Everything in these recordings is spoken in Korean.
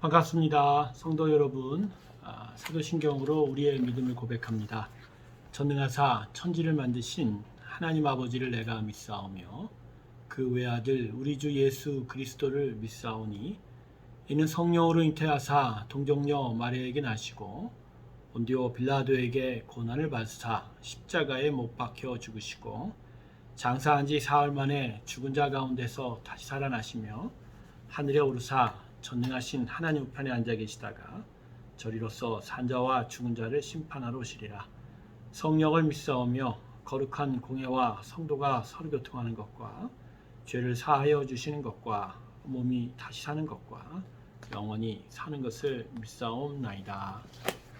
반갑습니다. 성도 여러분. 아, 사도신경으로 우리의 믿음을 고백합니다. 전능하사 천지를 만드신 하나님 아버지를 내가 믿사오며 그 외아들 우리 주 예수 그리스도를 믿사오니 이는 성령으로 잉태하사 동정녀 마리아에게 나시고 본디오 빌라도에게 고난을 받으사 십자가에 못 박혀 죽으시고 장사한 지 사흘 만에 죽은 자 가운데서 다시 살아나시며 하늘에 오르사 전능하신 하나님 우편에 앉아 계시다가 저리로서 산자와 죽은 자를 심판하러 오시리라. 성령을 믿사오며 거룩한 공예와 성도가 서로 교통하는 것과 죄를 사하여 주시는 것과 몸이 다시 사는 것과 영원히 사는 것을 믿사옵나이다.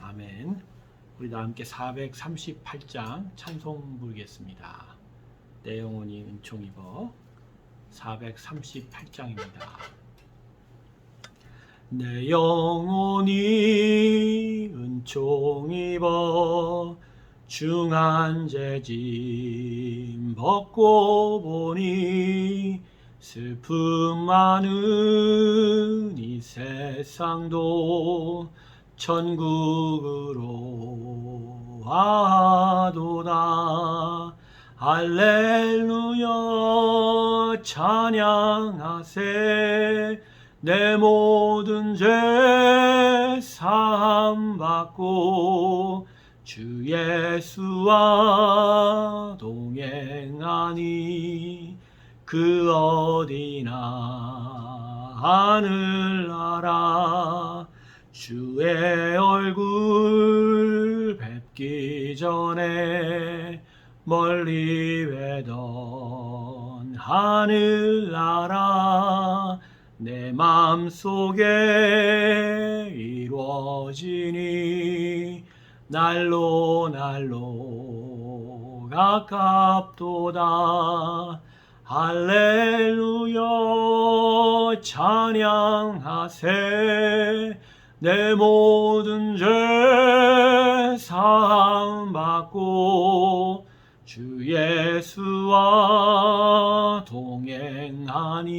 아멘. 우리 다 함께 438장 찬송 부르겠습니다. 내 영혼이 은총 입어 438장입니다. 내 영혼이 은총 입어 중한 죄짐 벗고 보니 슬픔 많은 이 세상도 천국으로 와도다 할렐루야 찬양하세 내 모든 죄 사함 받고 주 예수와 동행하니 그 어디나 하늘나라 주의 얼굴 뵙기 전에 멀리 뵈던 하늘나라 내 맘속에 이루어지니 날로 날로 가깝도다. 할렐루야 찬양하세. 내 모든 죄 사함 받고 주 예수와 동행하니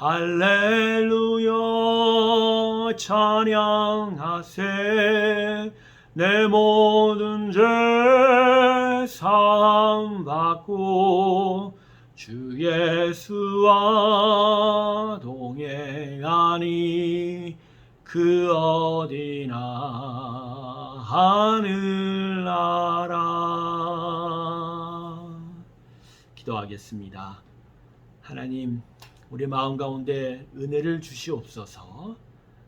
할렐루야 찬양하세 내 모든 죄 사함 받고 주 예수와 동행하니 그 어디나 하늘나라 기도하겠습니다. 하나님 우리 마음 가운데 은혜를 주시옵소서.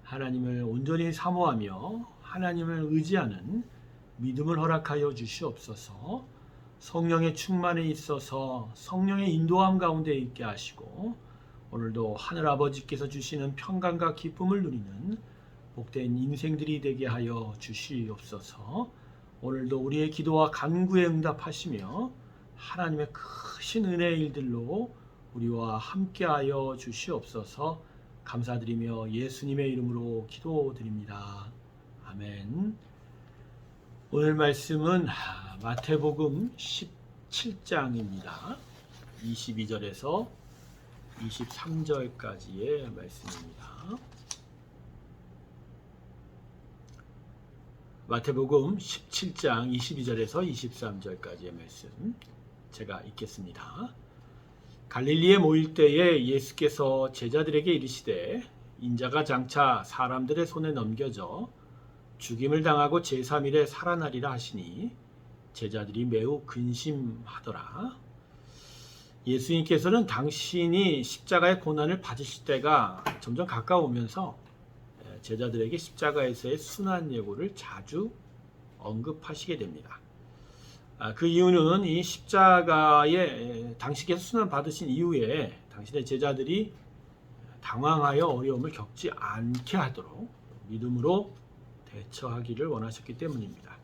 하나님을 온전히 사모하며 하나님을 의지하는 믿음을 허락하여 주시옵소서. 성령의 충만에 있어서 성령의 인도함 가운데 있게 하시고 오늘도 하늘 아버지께서 주시는 평강과 기쁨을 누리는 복된 인생들이 되게 하여 주시옵소서. 오늘도 우리의 기도와 간구에 응답하시며 하나님의 크신 은혜의 일들로 우리와 함께하여 주시옵소서 감사드리며 예수님의 이름으로 기도드립니다. 아멘. 오늘 말씀은 마태복음 17장입니다. 22절에서 23절까지의 말씀입니다. 마태복음 17장 22절에서 23절까지의 말씀 제가 읽겠습니다. 갈릴리에 모일 때에 예수께서 제자들에게 이르시되 인자가 장차 사람들의 손에 넘겨져 죽임을 당하고 제3일에 살아나리라 하시니 제자들이 매우 근심하더라. 예수님께서는 당신이 십자가의 고난을 받으실 때가 점점 가까우면서 제자들에게 십자가에서의 순환 예고를 자주 언급하시게 됩니다. 아, 그 이유는 이 십자가에 당신께서 순환 받으신 이후에 당신의 제자들이 당황하여 어려움을 겪지 않게 하도록 믿음으로 대처하기를 원하셨기 때문입니다.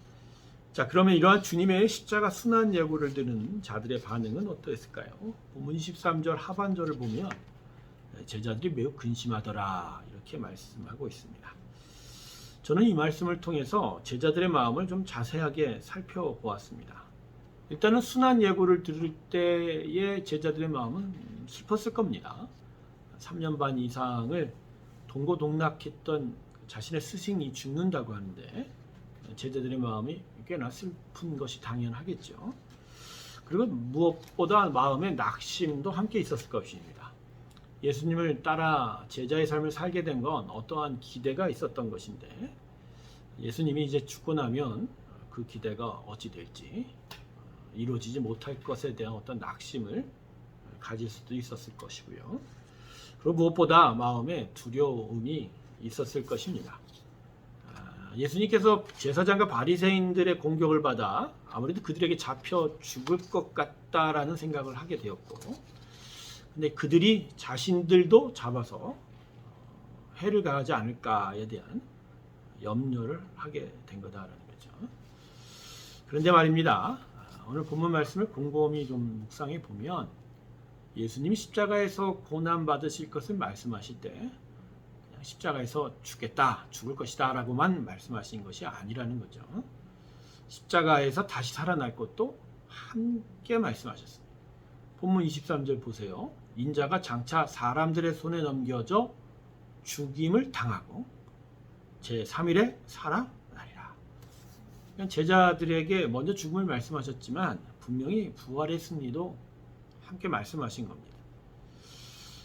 자, 그러면 이러한 주님의 십자가 순환 예고를 듣는 자들의 반응은 어떠했을까요? 본문 23절 하반절을 보면 제자들이 매우 근심하더라 이렇게 말씀하고 있습니다. 저는 이 말씀을 통해서 제자들의 마음을 좀 자세하게 살펴보았습니다. 일단은 순환 예고를 들을 때의 제자들의 마음은 슬펐을 겁니다. 3년 반 이상을 동고동락했던 자신의 스승이 죽는다고 하는데 제자들의 마음이 꽤나 슬픈 것이 당연하겠죠. 그리고 무엇보다 마음에 낙심도 함께 있었을 것입니다. 예수님을 따라 제자의 삶을 살게 된 건 어떠한 기대가 있었던 것인데 예수님이 이제 죽고 나면 그 기대가 어찌 될지 이루어지지 못할 것에 대한 어떤 낙심을 가질 수도 있었을 것이고요. 그리고 무엇보다 마음에 두려움이 있었을 것입니다. 아, 예수님께서 제사장과 바리새인들의 공격을 받아 아무래도 그들에게 잡혀 죽을 것 같다라는 생각을 하게 되었고, 근데 그들이 자신들도 잡아서 해를 가하지 않을까에 대한 염려를 하게 된 거다라는 거죠. 그런데 말입니다. 오늘 본문 말씀을 곰곰이 좀 묵상해 보면 예수님이 십자가에서 고난 받으실 것을 말씀하실 때 십자가에서 죽겠다, 죽을 것이다 라고만 말씀하신 것이 아니라는 거죠. 십자가에서 다시 살아날 것도 함께 말씀하셨습니다. 본문 23절 보세요. 인자가 장차 사람들의 손에 넘겨져 죽임을 당하고 제 3일에 살아나리라. 제자들에게 먼저 죽음을 말씀하셨지만 분명히 부활의 승리도 함께 말씀하신 겁니다.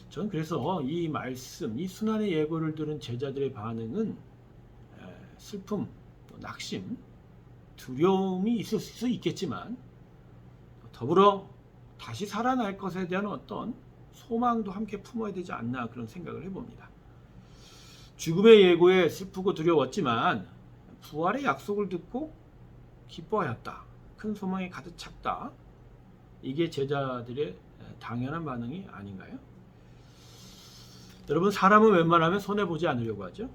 저는 그래서 이 말씀, 이 순환의 예고를 들은 제자들의 반응은 슬픔, 낙심, 두려움이 있을 수 있겠지만 더불어 다시 살아날 것에 대한 어떤 소망도 함께 품어야 되지 않나 그런 생각을 해봅니다. 죽음의 예고에 슬프고 두려웠지만 부활의 약속을 듣고 기뻐하였다. 큰 소망이 가득 찼다. 이게 제자들의 당연한 반응이 아닌가요? 여러분 사람은 웬만하면 손해 보지 않으려고 하죠.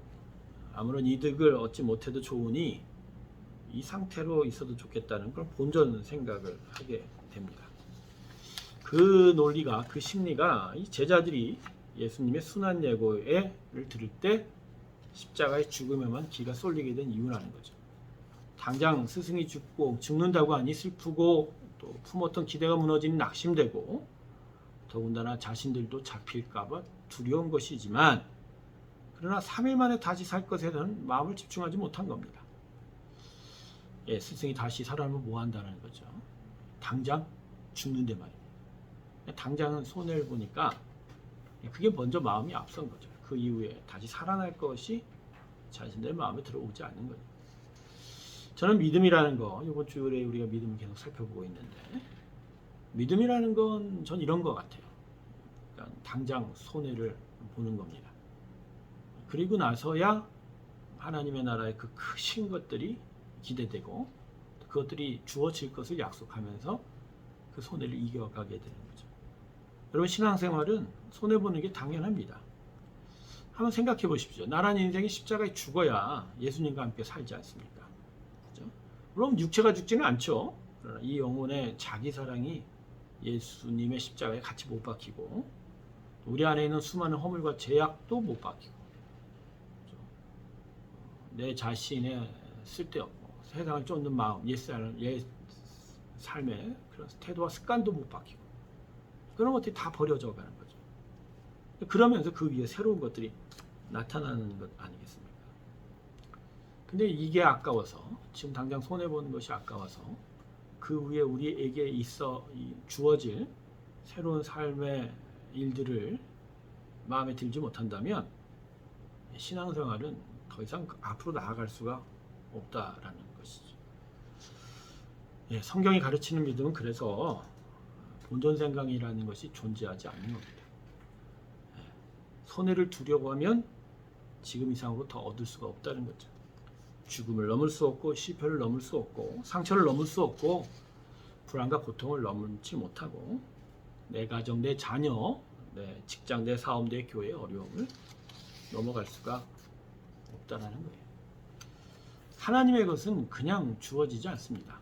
아무런 이득을 얻지 못해도 좋으니 이 상태로 있어도 좋겠다는 그런 본전 생각을 하게 됩니다. 그 논리가 그 심리가 이 제자들이 예수님의 순환 예고를 들을 때 십자가의 죽음에만 기가 쏠리게 된 이유라는 거죠. 당장 스승이 죽고 죽는다고 하니 슬프고 또 품었던 기대가 무너지니 낙심되고 더군다나 자신들도 잡힐까봐 두려운 것이지만 그러나 3일 만에 다시 살 것에 대한 마음을 집중하지 못한 겁니다. 예, 스승이 다시 살아나면 뭐 한다는 거죠. 당장 죽는데 말입니다. 당장은 손해를 보니까 그게 먼저 마음이 앞선 거죠. 그 이후에 다시 살아날 것이 자신들의 마음에 들어오지 않는 거죠. 저는 믿음이라는 거 이번 주에 우리가 믿음을 계속 살펴보고 있는데 믿음이라는 건 전 이런 것 같아요. 그러니까 당장 손해를 보는 겁니다. 그리고 나서야 하나님의 나라의 그 크신 것들이 기대되고 그것들이 주어질 것을 약속하면서 그 손해를 이겨가게 되는 거죠. 여러분 신앙생활은 손해 보는 게 당연합니다. 한번 생각해 보십시오. 나란 인생이 십자가에 죽어야 예수님과 함께 살지 않습니까? 물론 육체가 죽지는 않죠. 그러나 이 영혼의 자기 사랑이 예수님의 십자가에 같이 못 박히고 우리 안에 있는 수많은 허물과 제약도 못 박히고 그죠? 내 자신의 쓸데없고 세상을 쫓는 마음, 옛 삶의 그런 태도와 습관도 못 박히고 그런 것들이 다 버려져 가는 거죠. 그러면서 그 위에 새로운 것들이 나타나는 것 아니겠습니까? 근데 이게 아까워서 지금 당장 손해 보는 것이 아까워서 그 위에 우리에게 있어 주어질 새로운 삶의 일들을 마음에 들지 못한다면 신앙생활은 더 이상 앞으로 나아갈 수가 없다라는 것이죠. 예, 성경이 가르치는 믿음은 그래서 본전생강이라는 것이 존재하지 않는 겁니다. 예, 손해를 두려워하면 지금 이상으로 더 얻을 수가 없다는 거죠. 죽음을 넘을 수 없고 실패를 넘을 수 없고 상처를 넘을 수 없고 불안과 고통을 넘지 못하고 내 가정, 내 자녀, 내 직장, 내 사업, 내 교회의 어려움을 넘어갈 수가 없다라는 거예요. 하나님의 것은 그냥 주어지지 않습니다.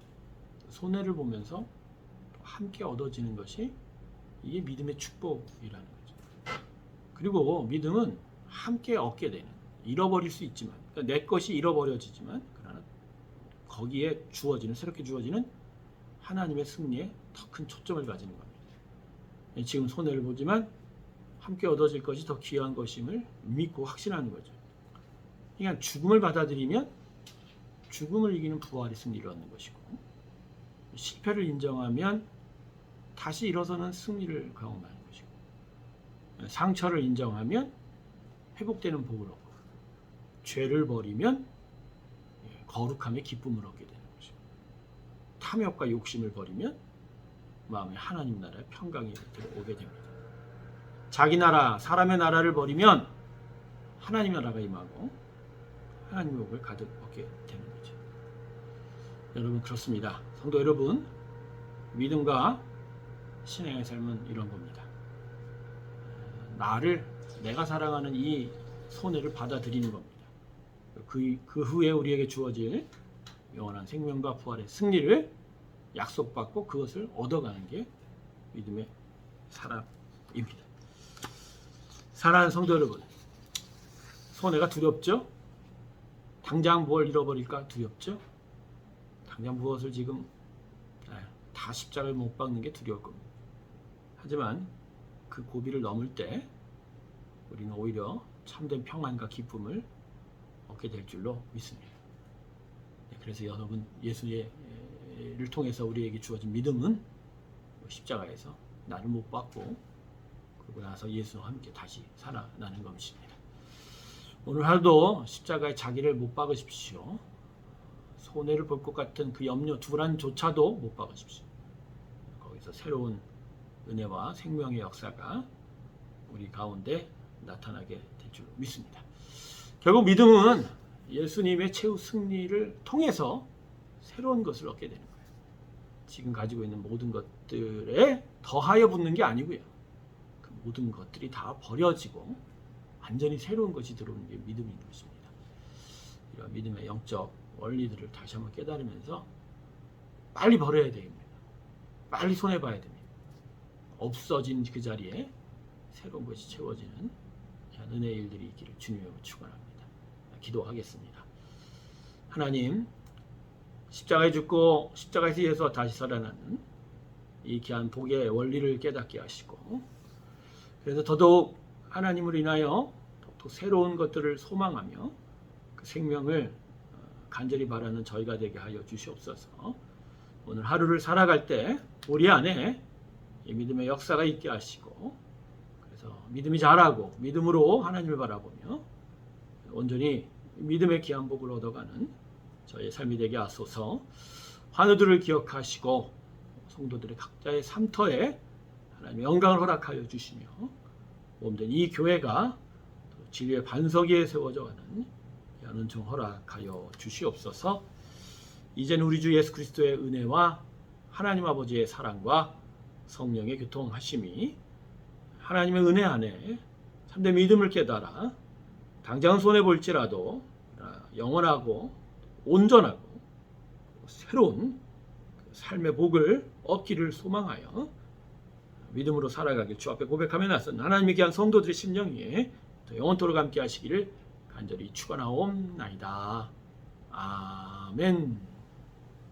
손해를 보면서 함께 얻어지는 것이 이게 믿음의 축복이라는 거죠. 그리고 믿음은 함께 얻게 되는 잃어버릴 수 있지만 내 것이 잃어버려지지만 그러나 거기에 주어지는 새롭게 주어지는 하나님의 승리에 더 큰 초점을 가지는 겁니다. 지금 손해를 보지만 함께 얻어질 것이 더 귀한 것임을 믿고 확신하는 거죠. 그러니까 죽음을 받아들이면 죽음을 이기는 부활의 승리를 얻는 것이고 실패를 인정하면 다시 일어서는 승리를 경험하는 것이고 상처를 인정하면 회복되는 복을 얻고 죄를 버리면 예, 거룩함의 기쁨을 얻게 되는 것이고 탐욕과 욕심을 버리면 마음에 하나님 나라의 평강이 들어오게 됩니다. 자기 나라, 사람의 나라를 버리면 하나님 나라가 임하고 하나님의 복을 가득 얻게 되는 거죠. 여러분 그렇습니다. 성도 여러분, 믿음과 신앙의 삶은 이런 겁니다. 나를 내가 사랑하는 이 손해를 받아들이는 겁니다. 그, 그 후에 우리에게 주어질 영원한 생명과 부활의 승리를 약속받고 그것을 얻어가는 게 믿음의 사람입니다. 사랑하는 성도 여러분, 손해가 두렵죠? 당장 뭘 잃어버릴까 두렵죠? 당장 무엇을 지금 아, 다 십자가를 못 박는 게 두려울 겁니다. 하지만 그 고비를 넘을 때 우리는 오히려 참된 평안과 기쁨을 얻게 될 줄로 믿습니다. 네, 그래서 여러분 예수를 통해서 우리에게 주어진 믿음은 십자가에서 나를 못 받고 그러고 나서 예수와 함께 다시 살아나는 것입니다. 오늘 하루도 십자가에 자기를 못 박으십시오. 손해를 볼 것 같은 그 염려, 불안조차도 못 박으십시오. 거기서 새로운 은혜와 생명의 역사가 우리 가운데 나타나게 될 줄 믿습니다. 결국 믿음은 예수님의 최후 승리를 통해서 새로운 것을 얻게 되는 거예요. 지금 가지고 있는 모든 것들에 더하여 붙는 게 아니고요. 그 모든 것들이 다 버려지고 완전히 새로운 것이 들어오는 게 믿음인 것입니다. 이런 믿음의 영적 원리들을 다시 한번 깨달으면서 빨리 버려야 됩니다. 빨리 손해 봐야 됩니다. 없어진 그 자리에 새로운 것이 채워지는 은혜의 일들이 있기를 주님으로 축원합니다. 기도하겠습니다. 하나님 십자가에 죽고 십자가에서 예수와 다시 살아나는 이 귀한 복의 원리를 깨닫게 하시고 그래서 더더욱 하나님을 인하여 더욱 새로운 것들을 소망하며 그 생명을 간절히 바라는 저희가 되게 하여 주시옵소서. 오늘 하루를 살아갈 때 우리 안에 믿음의 역사가 있게 하시고 그래서 믿음이 자라고 믿음으로 하나님을 바라보며 온전히 믿음의 귀한 복을 얻어가는 저의 삶이 되게 하소서. 환우들을 기억하시고 성도들의 각자의 삶터에 하나님의 영광을 허락하여 주시며 몸된 이 교회가 진리의 반석에 세워져 가는 연은총 허락하여 주시옵소서. 이제는 우리 주 예수 그리스도의 은혜와 하나님 아버지의 사랑과 성령의 교통하심이 하나님의 은혜 안에 참된 믿음을 깨달아 당장은 손해 볼지라도 영원하고 온전하고 새로운 삶의 복을 얻기를 소망하여 믿음으로 살아가길 주 앞에 고백하며 나선 하나님의 귀한 성도들의 심령 위에 영원토록 함께 하시기를 간절히 축원하옵나이다. 아멘.